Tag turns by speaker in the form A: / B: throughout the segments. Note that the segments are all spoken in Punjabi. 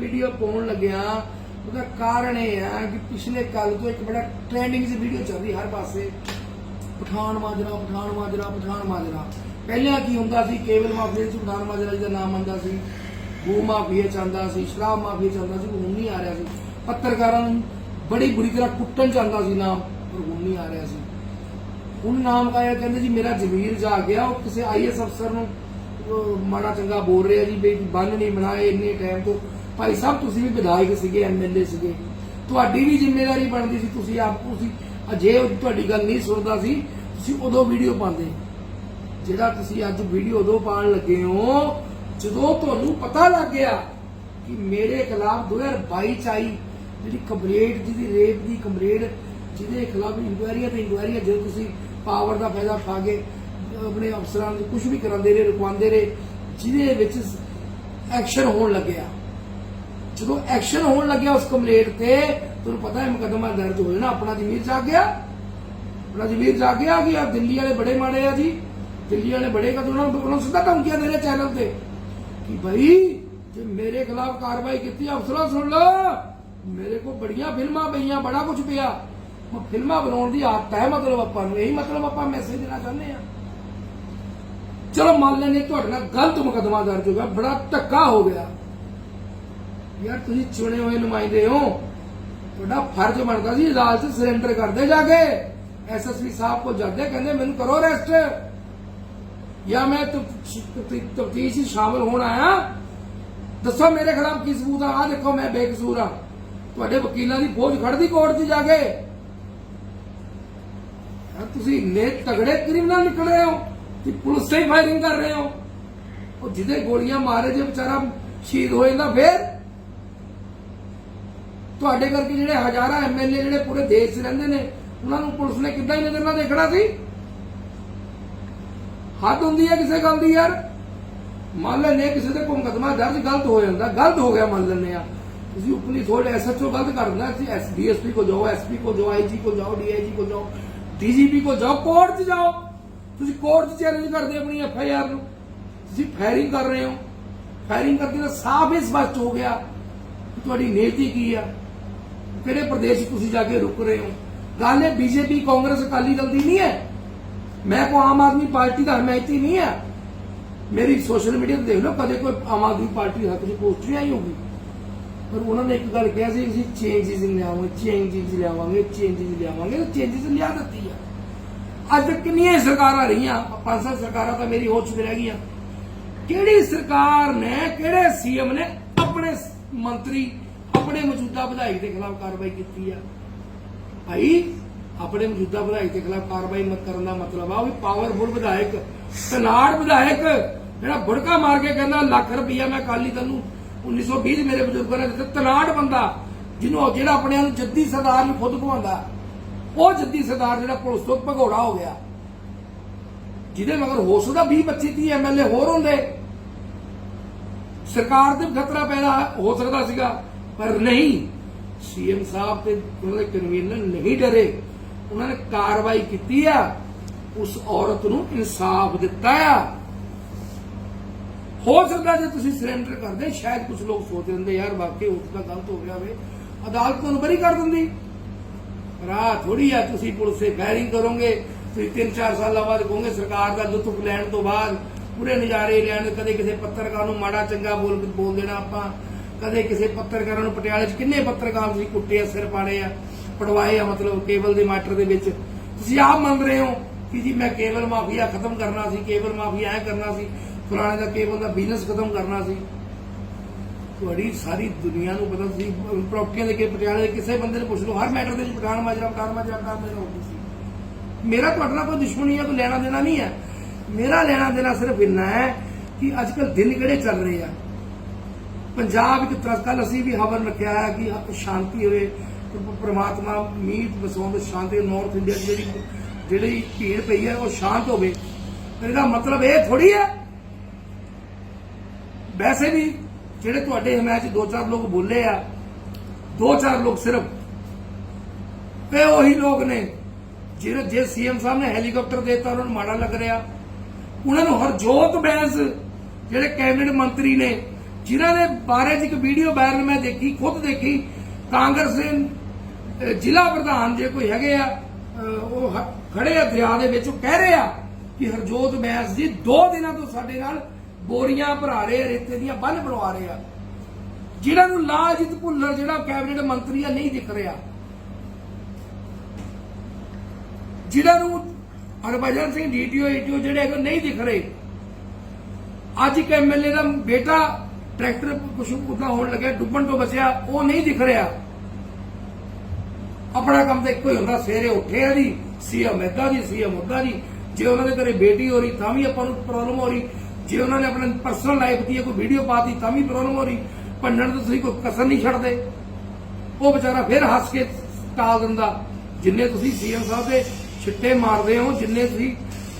A: ਵੀਡੀਓ ਪਾਉਣ ਲੱਗਿਆ, ਉਹਦਾ ਕਾਰਨ ਇਹ ਹੈ ਕਿ ਪਿਛਲੇ ਕੱਲ ਤੋਂ ਇੱਕ ਬੜਾ ਟ੍ਰੈਂਡਿੰਗ 'ਚ ਵੀਡੀਓ ਚੱਲ ਰਹੀ ਹਰ ਪਾਸੇ। ਪਠਾਨ ਮਾਜਰਾ ਪਠਾਨ ਮਾਜਰਾ ਪਠਾਨ ਮਾਜਰਾ। ਪਹਿਲਾਂ ਕੀ ਹੁੰਦਾ ਸੀ, ਕੇਵਲ ਮਾਫੀਆ ਚ ਪਠਾਨ ਮਾਜਰਾ ਜੀ ਦਾ ਨਾਮ ਆਉਂਦਾ ਸੀ। ਗੂ ਮਾਫੀਆ ਚ ਸੀ, ਸ਼ਰਾਬ ਮਾਫੀਆ ਚ ਸੀ, ਹੁਣ ਨਹੀਂ ਆ ਰਿਹਾ ਸੀ। ਪੱਤਰਕਾਰਾਂ ਨੂੰ ਬੜੀ ਬੁਰੀ ਤਰ੍ਹਾਂ ਕੁੱਟਣ ਚ ਆਉਂਦਾ ਸੀ ਨਾਮ, ਪਰ ਹੁਣ ਨਹੀਂ ਆ ਰਿਹਾ ਸੀ। ਹੁਣ ਨਾਮ ਆਇਆ, ਕਹਿੰਦੇ ਜੀ, ਮੇਰਾ ਜ਼ਮੀਰ ਜਾ ਗਿਆ, ਉਹ ਕਿਸੇ ਆਈਐਸ ਅਫਸਰ ਨੂੰ ਮਾੜਾ ਚੰਗਾ ਬੋਲ ਰਿਹਾ ਜੀ ਬਈ ਬੰਨ ਨਹੀਂ ਬਣਾਏ, ਇੰਨੇ ਟਾਈਮ ਤੋਂ ਭਾਈ ਸਾਹਿਬ, ਤੁਸੀਂ ਵੀ ਵਿਧਾਇਕ ਸੀਗੇ ਐਮਐਲਏ ਸੀਗੇ। ਤੁਹਾਡੀ ਵੀ ਜ਼ਿੰਮੇਵਾਰੀ ਬਣਦੀ ਸੀ, ਤੁਸੀਂ ਆਪ, ਤੁਸੀਂ ਅਜੇ ਤੁਹਾਡੀ ਗੱਲ ਨਹੀਂ ਸੁਣਦਾ ਸੀ, ਤੁਸੀਂ ਉਦੋਂ ਵੀਡੀਓ ਪਾਉਂਦੇ। ਜਿਹੜਾ ਤੁਸੀਂ ਅੱਜ ਵੀਡੀਓ ਉਦੋਂ ਪਾਉਣ ਲੱਗੇ ਹੋ, ਜਦੋਂ ਤੁਹਾਨੂੰ ਪਤਾ ਲੱਗ ਗਿਆ ਕਿ ਮੇਰੇ ਖਿਲਾਫ 2022 ਚ ਆਈ ਜਿਹੜੀ ਕੰਪਲੇਂਟ ਜਿਹਦੀ ਰੇਪ ਦੀ ਕੰਪਲੇਂਟ ਜਿਹਦੇ ਖਿਲਾਫ ਇਨਕੁਆਇਰੀਆਂ ਤੇ ਇਨਕੁਆਇਰੀਆਂ, ਜਦੋਂ ਤੁਸੀਂ ਪਾਵਰ ਦਾ ਫਾਇਦਾ ਉਠਾ ਕੇ ਆਪਣੇ ਅਫਸਰਾਂ ਨੂੰ ਕੁਝ ਵੀ ਕਰਾਉਂਦੇ ਰਹੇ, ਰੁਕਵਾਉਂਦੇ ਰਹੇ, ਜਿਹਦੇ ਵਿੱਚ ਐਕਸ਼ਨ ਹੋਣ ਲੱਗਿਆ। ਜਦੋਂ ਐਕਸ਼ਨ ਹੋਣ ਲੱਗਿਆ ਉਸ ਕੰਪਲੇਂਟ ਤੇ, ਤੁਹਾਨੂੰ ਪਤਾ ਹੈ ਮੁਕੱਦਮਾ ਦਰਜ ਹੋ ਜਾਣਾ, ਆਪਣਾ ਜ਼ਮੀਰ ਜਾਗ ਗਿਆ। ਆਪਣਾ ਜ਼ਮੀਰ ਜਾਗ ਗਿਆ ਕਿ ਆ ਦਿੱਲੀ ਵਾਲੇ ਬੜੇ ਮਾੜੇ ਆ ਜੀ। ਦਿੱਲੀ ਵਾਲੇ ਬੜੇ ਕਦ ਉਹਨਾਂ ਨੂੰ ਸਿੱਧਾ ਧਮਕੀਆਂ ਦੇ ਰਹੇ ਚੈਨਲ ਤੇ ਕਿ ਭਾਈ ਜੇ ਮੇਰੇ ਖਿਲਾਫ ਕਾਰਵਾਈ ਕੀਤੀ, ਅਫਸਰਾਂ ਸੁਣ ਲਓ। ਮੇਰੇ ਕੋਲ ਬੜੀਆਂ ਫਿਲਮਾਂ ਪਈਆਂ, ਬੜਾ ਕੁਝ ਪਿਆ। ਮੈਂ ਫਿਲਮਾਂ ਬਣਾਉਣ ਦੀ ਆਦਤ ਹੈ ਮਤਲਬ ਆਪਾਂ ਨੂੰ। ਇਹੀ ਮਤਲਬ ਆਪਾਂ ਮੈਸੇਜ ਦੇਣਾ ਚਾਹੁੰਦੇ ਆ ਚਲੋ ਮੰਨ ਲੈਣੇ ਤੁਹਾਡੇ ਨਾਲ ਗਲਤ ਮੁਕੱਦਮਾ ਦਰਜ ਹੋ ਗਿਆ, ਬੜਾ ਧੱਕਾ ਹੋ ਗਿਆ। ਯਾਰ ਤੁਸੀਂ ਚੁਣੇ ਹੋਏ ਨੁਮਾਇੰਦੇ ਹੋ। ਤੁਹਾਡਾ ਫਰਜ਼ ਬਣਦਾ ਸੀ ਅਦਾਲਤ 'ਚ ਸਰੈਂਡਰ ਕਰਦੇ ਜਾ ਕੇ। ਐਸਐਸਪੀ ਸਾਹਿਬ ਕੋ ਜਾਂਦੇ ਕਹਿੰਦੇ ਮੈਨੂੰ ਕਰੋ ਅਰੈਸਟ ਜਾਂ ਮੈਂ ਤਫਤੀਸ਼ ਵਿੱਚ ਸ਼ਾਮਲ ਹੋਣ ਆਇਆ। ਦੱਸੋ ਮੇਰੇ ਖਿਲਾਫ ਕੀ ਸਬੂਤ ਆ? ਆ ਦੇਖੋ ਮੈਂ ਬੇਕਸੂਰ ਆ। ਤੁਹਾਡੇ ਵਕੀਲਾਂ ਦੀ ਫੌਜ ਖੜਦੀ ਕੋਰਟ 'ਚ ਜਾ ਕੇ। ਯਾਰ ਤੁਸੀਂ ਇੰਨੇ ਤਗੜੇ ਕ੍ਰਿਮੀਨਲ ਨਿਕਲ ਰਹੇ ਹੋ ਕਿ ਪੁਲਿਸ ਤੇ ਫਾਇਰਿੰਗ ਕਰ ਰਹੇ ਹੋ। ਉਹ ਜਿਹਦੇ ਗੋਲੀਆਂ ਮਾਰੇ ਜੇ ਵਿਚਾਰਾ ਸ਼ਹੀਦ ਹੋ ਜਾਂਦਾ, ਫੇਰ ਤੁਹਾਡੇ ਕਰਕੇ ਜਿਹੜੇ ਹਜ਼ਾਰਾਂ ਐਮਐਲਏ ਜਿਹੜੇ ਪੂਰੇ ਦੇਸ਼ 'ਚ ਰਹਿੰਦੇ ਨੇ, ਉਹਨਾਂ ਨੂੰ ਪੁਲਿਸ ਨੇ ਕਿੱਦਾਂ ਹੀ ਨਜ਼ਰ ਨਾਲ ਦੇਖਣਾ ਸੀ? ਹੱਦ ਹੁੰਦੀ ਹੈ ਕਿਸੇ ਗੱਲ ਦੀ ਯਾਰ। ਮੰਨ ਲੈਨੇ ਕਿਸੇ ਦੇ ਕੋਈ ਮੁਕੱਦਮਾ ਦਰਜ ਗਲਤ ਹੋ ਜਾਂਦਾ, ਗਲਤ ਹੋ ਗਿਆ ਮੰਨ ਲੈਨੇ ਆ ਤੁਸੀਂ ਉਪਨੀ ਥੋੜੇ ਐਸਐਚਓ ਗਲਤ ਕਰ ਦਿੰਦਾ, ਤੁਸੀਂ ਐਸਡੀਐਸਪੀ ਕੋ ਜਾਓ ਐਸਪੀ ਕੋ ਜਾਓ ਆਈਜੀ ਕੋ ਜਾਓ ਡੀਆਈਜੀ ਕੋ ਜਾਓ ਡੀਜੀਪੀ ਕੋ ਜਾਓ, ਕੋਰਟ 'ਚ ਜਾਓ। ਤੁਸੀਂ ਕੋਰਟ 'ਚ ਚੈਲੰਜ ਕਰਦੇ ਆਪਣੀ ਐਫਆਈਆਰ ਨੂੰ। ਤੁਸੀਂ ਫਾਇਰਿੰਗ ਕਰ ਰਹੇ ਹੋ। ਫਾਇਰਿੰਗ ਕਰਦੇ ਤਾਂ ਸਾਫ਼ ਹੀ ਸਪਸ਼ਟ ਹੋ ਗਿਆ ਤੁਹਾਡੀ ਨੀਤੀ ਕੀ ਆ। ਕਿਹੜੇ ਪ੍ਰਦੇਸ਼ 'ਚ ਤੁਸੀਂ ਜਾ ਕੇ ਰੁਕ ਰਹੇ ਹੋ? ਗੱਲ ਇਹ ਬੀਜੇਪੀ, ਕਾਂਗਰਸ, ਅਕਾਲੀ ਦਲ ਦੀ ਨਹੀਂ ਹੈ। ਮੈਂ ਕੋ ਆਮ ਆਦਮੀ ਪਾਰਟੀ ਦਾ ਹਮਾਇਤੀ ਨਹੀਂ ਹੈ। ਮੇਰੀ ਸੋਸ਼ਲ ਮੀਡੀਆ ਤੇ ਦੇਖ ਲਓ, ਕਦੇ ਕੋਈ ਆਮ ਆਦਮੀ ਪਾਰਟੀ ਦੇ ਹੱਥ ਪੋਸਟ ਨਹੀਂ ਆਈ ਹੋਊਗੀ। ਪਰ ਉਹਨਾਂ ਨੇ ਇੱਕ ਗੱਲ ਕਿਹਾ ਸੀ ਕਿ ਅਸੀਂ ਚੇਂਜਸ ਲਿਆਵਾਂਗੇ ਚੇਂਜਸ ਲਿਆਵਾਂਗੇ ਚੇਂਜਸ ਲਿਆਵਾਂਗੇ ਤਾਂ ਚੇਂਜਸ ਲਿਆ ਦਿੱਤੀ ਆ। ਅੱਜ ਕਿੰਨੀਆਂ ਸਰਕਾਰਾਂ ਰਹੀਆਂ, ਪੰਜ ਸੱਤ ਸਰਕਾਰਾਂ ਤਾਂ ਮੇਰੀ ਹੋ ਚੁੱਕ ਰਹਿ ਗਈਆਂ। ਕਿਹੜੀ ਸਰਕਾਰ ਨੇ, ਕਿਹੜੇ ਸੀਐਮ ਨੇ ਆਪਣੇ ਮੰਤਰੀ ਆਪਣੇ ਮੌਜੂਦਾ ਵਿਧਾਇਕ ਦੇ ਖਿਲਾਫ ਕਾਰਵਾਈ ਕੀਤੀ ਆ। ਭਾਈ, ਆਪਣੇ ਮੌਜੂਦਾ ਵਿਧਾਇਕ ਦੇ ਖਿਲਾਫ ਕਾਰਵਾਈ ਮਤ ਕਰਨ ਦਾ ਮਤਲਬ ਆ ਵੀ ਪਾਵਰਫੁਲ ਵਿਧਾਇਕ ਤਨਾੜ ਵਿਧਾਇਕ, ਜਿਹੜਾ ਬੁੜਕਾ ਮਾਰ ਕੇ ਕਹਿੰਦਾ ਲੱਖ ਰੁਪਈਆ ਮੈਂ ਕਾਲੀ ਦਲ ਨੂੰ 1920 ਚ ਮੇਰੇ ਬਜ਼ੁਰਗਾਂ ਨੇ ਦਿੱਤਾ। ਤਨਾੜ ਬੰਦਾ, ਜਿਹਨੂੰ ਜਿਹੜਾ ਆਪਣੇ ਆਪ ਨੂੰ ਜੱਦੀ ਸਰਦਾਰ ਨੂੰ ਖੁਦ ਘਵਾਉਂਦਾ ਉਹ ਜੱਦੀ ਸਰਦਾਰ ਜਿਹੜਾ ਪੁਲਿਸ ਤੋਂ ਭਗੌੜਾ ਹੋ ਗਿਆ। ਜਿਹਦੇ ਮਗਰ ਹੋ ਸਕਦਾ 20 25 30 ਐਮਐਲਏ ਹੋਰ ਹੁੰਦੇ। ਸਰਕਾਰ ਤੇ ਵੀ ਖਤਰਾ ਪੈਦਾ ਹੋ ਸਕਦਾ ਸੀਗਾ। ਪਰ ਨਹੀਂ, ਸੀਐਮ ਸਾਹਿਬ ਤੇ ਉਹਨਾਂ ਦੇ ਕਨਵੀਨਰ ਨਹੀਂ ਡਰੇ। ਉਹਨਾਂ ਨੇ ਕਾਰਵਾਈ ਕੀਤੀ ਆ, ਉਸ ਔਰਤ ਨੂੰ ਇਨਸਾਫ ਦਿੱਤਾ ਆ। ਹੋ ਸਕਦਾ ਜੇ ਤੁਸੀਂ ਸਰੈਂਡਰ ਕਰਦੇ, ਸ਼ਾਇਦ ਕੁਝ ਲੋਕ ਸੋਚਦੇ ਹੁੰਦੇ ਯਾਰ ਵਾਕਈ ਉਸ ਦਾ ਗਲਤ ਹੋ ਗਿਆ ਵੇ। ਅਦਾਲਤ ਤੁਹਾਨੂੰ ਬਰੀ ਕਰ ਦਿੰਦੀ। ਰਾਹ ਥੋੜੀ ਆ, ਤੁਸੀਂ ਪੁਲਿਸ ਤੇ ਫਾਇਰਿੰਗ ਕਰੋਗੇ, ਤੁਸੀਂ 3-4 ਸਾਲਾਂ ਬਾਅਦ ਕਹੋਗੇ, ਸਰਕਾਰ ਦਾ ਲੁਤਫ ਲੈਣ ਤੋਂ ਬਾਅਦ ਪੂਰੇ ਨਜ਼ਾਰੇ ਲੈਣ, ਕਦੇ ਕਿਸੇ ਪੱਤਰਕਾਰ ਨੂੰ ਮਾੜਾ ਚੰਗਾ ਬੋਲ ਬੋਲ ਦੇਣਾ ਆਪਾਂ। ਕਦੇ ਕਿਸੇ ਪੱਤਰਕਾਰਾਂ ਨੂੰ ਪਟਿਆਲੇ 'ਚ ਕਿੰਨੇ ਪੱਤਰਕਾਰ ਤੁਸੀਂ ਕੁੱਟੇ ਆ, ਸਿਰ ਪਾੜੇ ਆ, ਪੜਵਾਏ ਆ, ਮਤਲਬ ਕੇਬਲ ਦੇ ਮਾਟਰ ਦੇ ਵਿੱਚ? ਤੁਸੀਂ ਆਪ ਮੰਨ ਰਹੇ ਹੋ ਕਿ ਜੀ ਮੈਂ ਕੇਬਲ ਮਾਫੀਆ ਖਤਮ ਕਰਨਾ ਸੀ, ਕੇਬਲ ਮਾਫੀਆ ਐ ਕਰਨਾ ਸੀ ਫਲਾਣੇ ਦਾ ਕੇਬਲ ਦਾ ਬਿਜ਼ਨਸ ਖਤਮ ਕਰਨਾ ਸੀ? ਤੁਹਾਡੀ ਸਾਰੀ ਦੁਨੀਆ ਨੂੰ ਪਤਾ ਸੀ, ਪ੍ਰੋਪਰਟੀਆਂ ਦੇ ਕੇ ਪਟਿਆਲੇ ਦੇ ਕਿਸੇ ਬੰਦੇ ਨੂੰ ਪੁੱਛ ਲਓ, ਹਰ ਮੈਟਰ ਦੇ ਵਿੱਚ ਪਠਾਨ ਮਾਜਰਾ ਪਠਾਨ ਮਾਜਰਾ ਕੰਮ ਮੇਰਾ ਹੁੰਦੀ ਸੀ। ਮੇਰਾ ਤੁਹਾਡੇ ਨਾਲ ਕੋਈ ਦੁਸ਼ਮਣੀ ਹੈ ਕੋਈ ਲੈਣਾ ਦੇਣਾ ਨਹੀਂ ਹੈ ਮੇਰਾ ਲੈਣਾ ਦੇਣਾ ਸਿਰਫ ਇੰਨਾ ਹੈ ਕਿ ਅੱਜ ਕੱਲ ਦਿਨ ਕਿਹੜੇ ਚੱਲ ਰਹੇ ਆ? ਪੰਜਾਬ ਵਿੱਚ ਕੱਲ ਅਸੀਂ ਵੀ ਹਵਨ ਰੱਖਿਆ ਹੈ ਕਿ ਸ਼ਾਂਤੀ ਹੋਵੇ ਪ- ਪ੍ਰਮਾਤਮਾ ਮੀਤ ਵਸੋਂ ਸ਼ਾਂਤੀ ਨਾਰਥ ਇੰਡੀਆ ਦੀ ਜਿਹੜੀ ਜਿਹੜੀ ਭੀੜ ਪਈ ਹੈ, ਉਹ ਸ਼ਾਂਤ ਹੋਵੇ। ਇਹਦਾ ਮਤਲਬ ਇਹ ਥੋੜੀ ਹੈ। ਵੈਸੇ ਵੀ ਜਿਹੜੇ ਤੁਹਾਡੇ ਹਮਾਇਤ 'ਚ ਦੋ ਚਾਰ ਲੋਕ ਬੋਲੇ ਆ, ਦੋ ਚਾਰ ਲੋਕ ਸਿਰਫ, ਤੇ ਉਹੀ ਲੋਕ ਨੇ, ਜਿਹੜੇ ਜੇ ਸੀਐਮ ਸਾਹਿਬ ਨੇ ਹੈਲੀਕਾਪਟਰ ਦੇਤਾ, ਉਹਨਾਂ ਨੂੰ ਮਾੜਾ ਲੱਗ ਰਿਹਾ। ਉਹਨਾਂ ਨੂੰ ਹਰਜੋਤ ਬੈਂਸ, ਜਿਹੜੇ ਕੈਬਨਿਟ ਮੰਤਰੀ ਨੇ ਜਿਨ੍ਹਾਂ ਦੇ ਬਾਰੇ 'ਚ ਇੱਕ ਵੀਡੀਓ ਵਾਇਰਲ ਮੈਂ ਦੇਖੀ, ਖੁਦ ਦੇਖੀ, ਕਾਂਗਰਸ ਦੇ ਜ਼ਿਲ੍ਹਾ ਪ੍ਰਧਾਨ ਜੇ ਕੋਈ ਹੈਗੇ ਆ ਉਹ ਖੜੇ ਆ ਦਰਿਆ ਦੇ ਵਿੱਚ, ਉਹ ਕਹਿ ਰਹੇ ਆ ਕਿ ਹਰਜੋਤ ਬੈਂਸ ਜੀ ਦੋ ਦਿਨਾਂ ਤੋਂ ਸਾਡੇ ਨਾਲ ਬੋਰੀਆਂ ਭਰਾ ਰਹੇ ਰੇਤੇ ਦੀਆਂ ਬੰਨ ਬਣਵਾ ਰਹੇ ਆ। ਜਿਹੜਾ ਨੂੰ ਲਾਲਜੀਤ ਭੁੱਲਰ ਜਿਹੜਾ ਕੈਬਨਿਟ ਮੰਤਰੀ ਆ, ਨਹੀਂ ਦਿਖ ਰਿਹਾ। ਜਿਹੜਾ ਨੂੰ ਹਰਭਜਨ ਸਿੰਘ ਡੀਟੀਓ ਈਟੀਓ ਜਿਹੜੇ ਹੈਗੇ ਨਹੀਂ ਦਿਖ ਰਹੇ। ਅੱਜ ਇੱਕ ਐਮਐਲਏ ਦਾ ਬੇਟਾ ਟਰੈਕਟਰ ਕੁਛ ਉਦਾਂ ਹੋਣ ਲੱਗਿਆ ਡੁੱਬਣ ਤੋਂ ਬਚਿਆ, ਉਹ ਨਹੀਂ ਦਿਖ ਰਿਹਾ। ਆਪਣਾ ਕੰਮ ਤਾਂ ਇੱਕੋ ਹੀ ਹੁੰਦਾ, ਸਵੇਰੇ ਉੱਠੇ ਆ ਜੀ, ਸੀਐਮ ਏਦਾਂ ਦੀ, ਸੀਐਮ ਉੱਦਾਂ ਦੀ। ਜੇ ਉਹਨਾਂ ਦੇ ਘਰੇ ਬੇਟੀ ਹੋ ਰਹੀ, ਤਾਂ ਵੀ ਆਪਾਂ ਨੂੰ ਪ੍ਰੋਬਲਮ ਹੋ ਰਹੀ। ਜੇ ਉਹਨਾਂ ਨੇ ਆਪਣੇ ਪਰਸਨਲ ਲਾਈਫ ਦੀ ਕੋਈ ਵੀਡੀਓ ਪਾਤੀ ਤਾਂ ਵੀ ਪ੍ਰੋਬਲਮ ਹੋ ਰਹੀ। ਭੰਡਣ ਤੋਂ ਤੁਸੀਂ ਕੋਈ ਕਸਰ ਨਹੀਂ ਛੱਡਦੇ। ਉਹ ਵਿਚਾਰਾ ਫਿਰ ਹੱਸ ਕੇ ਟਾਲ ਦਿੰਦਾ, ਜਿੰਨੇ ਤੁਸੀਂ ਸੀਐਮ ਸਾਹਿਬ ਦੇ ਛਿੱਟੇ ਮਾਰਦੇ ਹੋ, ਜਿੰਨੇ ਤੁਸੀਂ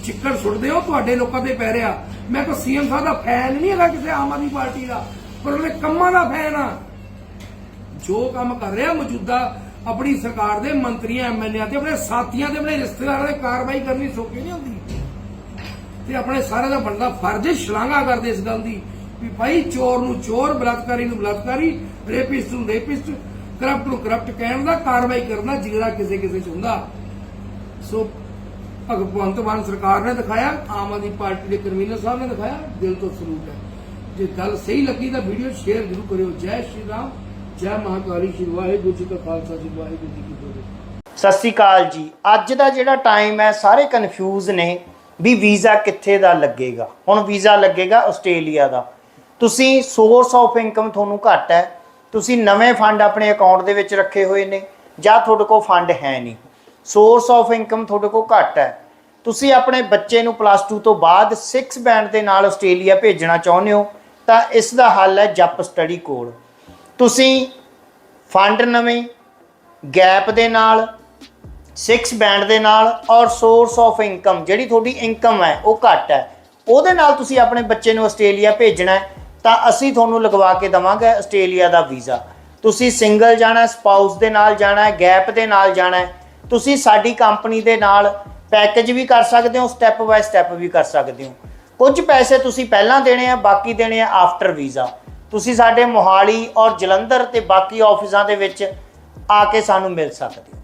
A: ਚਿੱਕੜ ਸੁੱਟਦੇ ਹੋ, ਤੁਹਾਡੇ ਲੋਕਾਂ ਤੇ ਪੈ ਰਿਹਾ। ਮੈਂ ਕੋਈ ਸੀਐਮ ਸਾਹਿਬ ਦਾ ਫੈਨ ਨਹੀਂ ਹੈਗਾ ਕਿਸੇ ਆਮ ਆਦਮੀ ਪਾਰਟੀ ਦਾ, ਪਰ ਉਹਨੇ ਕੰਮਾਂ ਦਾ ਫੈਨ ਆ ਜੋ ਕੰਮ ਕਰ ਰਿਹਾ ਮੌਜੂਦਾ, ਆਪਣੀ ਸਰਕਾਰ ਦੇ ਮੰਤਰੀਆਂ ਐਮਐਲਏ ਤੇ ਆਪਣੇ ਸਾਥੀਆਂ ਤੇ, ਆਪਣੇ ਰਿਸ਼ਤੇਦਾਰਾਂ ਤੇ ਕਾਰਵਾਈ ਕਰਨੀ ਸੌਖੀ ਨਹੀਂ ਹੁੰਦੀ। ਤੇ ਆਪਣੇ ਸਾਰਿਆਂ ਦਾ ਬਣਦਾ ਫਰਜ਼ ਸ਼ਲਾਘਾ ਕਰਦੇ ਇਸ ਗੱਲ ਦੀ, ਵੀ ਭਾਈ ਚੋਰ ਨੂੰ ਚੋਰ, ਬਲਾਤਕਾਰੀ ਨੂੰ ਬਲਾਤਕਾਰੀ, ਰੇਪਿਸਟ ਨੂੰ ਰੇਪਿਸਟ, ਕਰਪਟ ਨੂੰ ਕਰਪਟ ਕਹਿਣ ਦਾ, ਕਾਰਵਾਈ ਕਰਨਾ ਜਿਹੜਾ ਕਿਸੇ ਕਿਸੇ ਚ ਹੁੰਦਾ। ਸੋ ਭਗਵੰਤ ਮਾਨ ਸਰਕਾਰ ਨੇ ਦਿਖਾਇਆ, ਆਮ ਆਦਮੀ ਪਾਰਟੀ ਦੇ ਕਨਵੀਨਰ ਸਾਹਿਬ ਨੇ ਦਿਖਾਇਆ, ਦਿਲ ਤੋਂ ਸਲੂਟ ਹੈ। ਜੇ ਗੱਲ ਸਹੀ ਲੱਗੀ ਤਾਂ ਵੀਡੀਓ ਸ਼ੇਅਰ ਜ਼ਰੂਰ ਕਰਿਓ। ਜੈ ਸ਼੍ਰੀ ਰਾਮ, ਜੈ ਮਹਾਕਾਲੀ ਸ਼੍ਰੀ ਵਾਹਿਗੁਰੂ ਜੀ ਕਾ ਖਾਲਸਾ ਜੀ, ਵਾਹਿਗੁਰੂ ਜੀ ਕੀ ਫਤਿਹ।
B: ਸਤਿ ਸ੍ਰੀ ਅਕਾਲ ਜੀ। ਅੱਜ ਦਾ ਜਿਹੜਾ ਟਾਈਮ ਹੈ, ਸਾਰੇ ਕਨਫਿਊਜ਼ ਨੇ ਵੀ ਵੀਜ਼ਾ ਕਿੱਥੇ ਦਾ ਲੱਗੇਗਾ। ਹੁਣ ਵੀਜ਼ਾ ਲੱਗੇਗਾ ਆਸਟ੍ਰੇਲੀਆ ਦਾ। ਤੁਸੀਂ ਸੋਰਸ ਆਫ ਇਨਕਮ ਤੁਹਾਨੂੰ ਘੱਟ ਹੈ। ਤੁਸੀਂ ਨਵੇਂ ਫੰਡ ਆਪਣੇ ਅਕਾਊਂਟ ਦੇ ਵਿੱਚ ਰੱਖੇ ਹੋਏ ਨੇ, ਜਾਂ ਤੁਹਾਡੇ ਕੋਲ ਫੰਡ ਹੈ ਨਹੀਂ। ਸੋਰਸ ਆਫ ਇਨਕਮ ਤੁਹਾਡੇ ਕੋਲ ਘੱਟ ਹੈ। ਤੁਸੀਂ ਆਪਣੇ ਬੱਚੇ ਨੂੰ ਪਲੱਸ 2 ਤੋਂ ਬਾਅਦ 6 ਬੈਂਡ ਦੇ ਨਾਲ ਆਸਟ੍ਰੇਲੀਆ ਭੇਜਣਾ ਚਾਹੁੰਦੇ ਹੋ, ਤਾਂ ਇਸ ਦਾ ਹੱਲ ਹੈ ਜੱਪ ਸਟੱਡੀ ਕੋਡ ਤੁਸੀਂ ਫੰਡ ਨਵੇਂ ਗੈਪ ਦੇ ਨਾਲ 6 ਬੈਂਡ ਦੇ ਨਾਲ ਔਰ ਸੋਰਸ ਆਫ ਇਨਕਮ ਜਿਹੜੀ ਤੁਹਾਡੀ ਇਨਕਮ ਹੈ, ਉਹ ਘੱਟ ਹੈ। ਉਹਦੇ ਨਾਲ ਤੁਸੀਂ ਆਪਣੇ ਬੱਚੇ ਨੂੰ ਆਸਟ੍ਰੇਲੀਆ ਭੇਜਣਾ ਹੈ, ਤਾਂ ਅਸੀਂ ਤੁਹਾਨੂੰ ਲਗਵਾ ਕੇ ਦਵਾਂਗੇ ਆਸਟ੍ਰੇਲੀਆ ਦਾ ਵੀਜ਼ਾ। ਤੁਸੀਂ ਸਿੰਗਲ ਜਾਣਾ ਸਪਾਊਸ ਦੇ ਨਾਲ ਜਾਣਾ ਹੈ ਗੈਪ ਦੇ ਨਾਲ ਜਾਣਾ ਹੈ। ਤੁਸੀਂ ਸਾਡੀ ਕੰਪਨੀ ਦੇ ਨਾਲ ਪੈਕੇਜ ਵੀ ਕਰ ਸਕਦੇ ਹੋ ਸਟੈਪ ਬਾਏ ਸਟੈਪ ਵੀ ਕਰ ਸਕਦੇ ਹੋ। ਕੁਝ ਪੈਸੇ ਤੁਸੀਂ ਪਹਿਲਾਂ ਦੇਣੇ ਆ, ਬਾਕੀ ਦੇਣੇ ਆ ਆਫਟਰ ਵੀਜ਼ਾ ਤੁਸੀਂ ਸਾਡੇ ਮੋਹਾਲੀ ਔਰ ਜਲੰਧਰ ਤੇ ਬਾਕੀ ਆਫਿਸਾਂ ਦੇ ਵਿੱਚ ਆ ਕੇ ਸਾਨੂੰ ਮਿਲ ਸਕਦੇ ਹੋ।